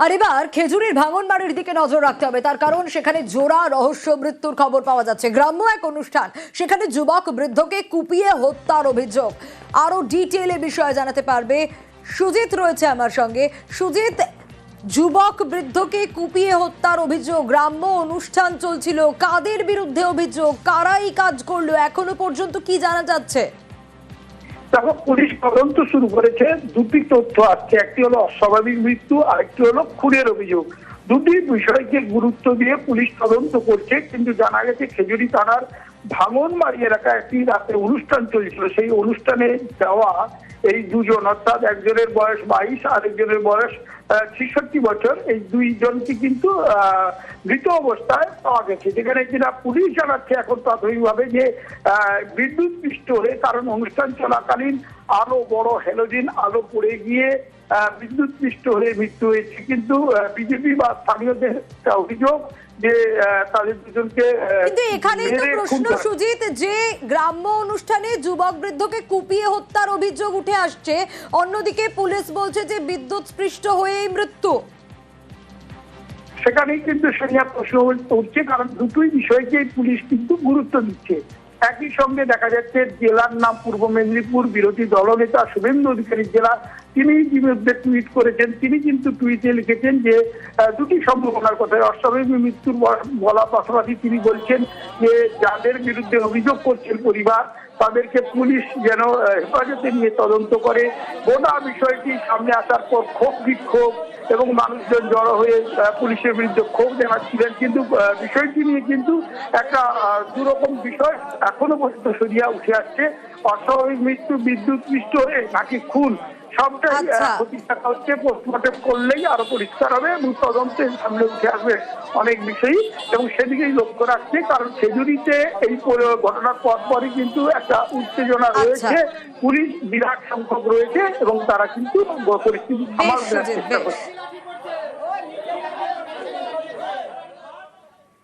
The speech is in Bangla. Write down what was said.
আর এবার খেজুরির ভাঙনবাড়ির দিকে নজর রাখতে হবে। তার কারণ সেখানে জোড়া রহস্য মৃত্যুর খবর পাওয়া যাচ্ছে। গ্রাম্য এক অনুষ্ঠান। সেখানে যুবক বৃদ্ধকে কুপিয়ে হত্যার অভিযোগ। আরও ডিটেলে বিষয়ে জানাতে পারবে সুজিত রয়েছে আমার সঙ্গে। সুজিত, যুবক বৃদ্ধকে কুপিয়ে হত্যার অভিযোগ, গ্রাম্য অনুষ্ঠান চলছিল। কাদের বিরুদ্ধে অভিযোগ? কারাই কাজ করল? এখনও পর্যন্ত কি জানা যাচ্ছে? দেখো, পুলিশ তদন্ত শুরু করেছে। দুটি তথ্য আসছে। একটি হলো অস্বাভাবিক মৃত্যু, আরেকটি হলো খুনের অভিযোগ। দুটি বিষয়কে গুরুত্ব দিয়ে পুলিশ তদন্ত করছে, কিন্তু জানা গেছে খেজুরি থানার ভাঙনবাড়ি এলাকায় একটি রাতে অনুষ্ঠান চলছিল। সেই অনুষ্ঠানে যাওয়া এই দুজন, অর্থাৎ একজনের বয়স বাইশ আর একজনের বয়স ছেষট্টি বছর, এই দুইজনকে কিন্তু মৃত অবস্থায় পাওয়া গেছে। যেখানে কিনা পুলিশ জানাচ্ছে এখন প্রাথমিকভাবে যে বিদ্যুৎ পৃষ্ঠ হয়ে কারণ অনুষ্ঠান চলাকালীন আলো বড় হেলোজিন আলো পড়ে গিয়ে বিদ্যুৎ পৃষ্ঠ হয়ে মৃত্যু হয়েছে। কিন্তু বিজেপি বা স্থানীয়দের অভিযোগ যে তাদের দুজনকে কিন্তু এখানেই তো প্রশ্ন সুজিত যে গ্রাম্য অনুষ্ঠানে যুবক বৃদ্ধকে কুপিয়ে হত্যার অভিযোগ উঠে আসছে অন্যদিকে পুলিশ বলছে যে বিদ্যুৎ স্পৃষ্ট হয়েই মৃত্যু। সেখানেই কিন্তু সেরিয়া প্রশ্ন উঠছে কারণ দুটোই বিষয়কেই পুলিশ কিন্তু গুরুত্ব দিচ্ছে। একই সঙ্গে দেখা যাচ্ছে জেলার নাম পূর্ব মেদিনীপুর বিরোধী দলনেতা শুভেন্দু অধিকারী জেলা তিনি ইতিমধ্যে টুইট করেছেন, তিনি কিন্তু টুইটে লিখেছেন যে দুটি সম্ভাবনার কথা। অস্বাভাবিক মৃত্যুর বলা পাশাপাশি তিনি বলছেন যে, যাদের বিরুদ্ধে অভিযোগ করছেন পরিবার, তাদেরকে পুলিশ যেন হেফাজতে নিয়ে তদন্ত করে। গোটা বিষয়টি সামনে আসার পর ক্ষোভ, বিক্ষোভ এবং মানুষজন জড়ো হয়ে পুলিশের বিরুদ্ধে ক্ষোভ জানাচ্ছিলেন কিন্তু বিষয়টি নিয়ে কিন্তু একটা দুরকম বিষয় এখনও পর্যন্ত সরিয়া উঠে আসছে। অস্বাভাবিক মৃত্যু বিদ্যুৎ পৃষ্ঠ হয়ে নাকি খুন? সবটাই আচ্ছা। প্রতিষ্ঠা হচ্ছে পোস্টমর্টম করলেই আরও পরিষ্কার হবে এবং তদন্তের সামনে উঠে আসবে অনেক বিষয়ই এবং সেদিকেই লক্ষ্য রাখছে কারণ খেজুরিতে এই ঘটনার পর পরই কিন্তু একটা উত্তেজনা আচ্ছা। রয়েছে পুলিশ বিরাট সংখ্যক রয়েছে এবং তারা কিন্তু পরিস্থিতি সামাল দেওয়ার চেষ্টা। করছে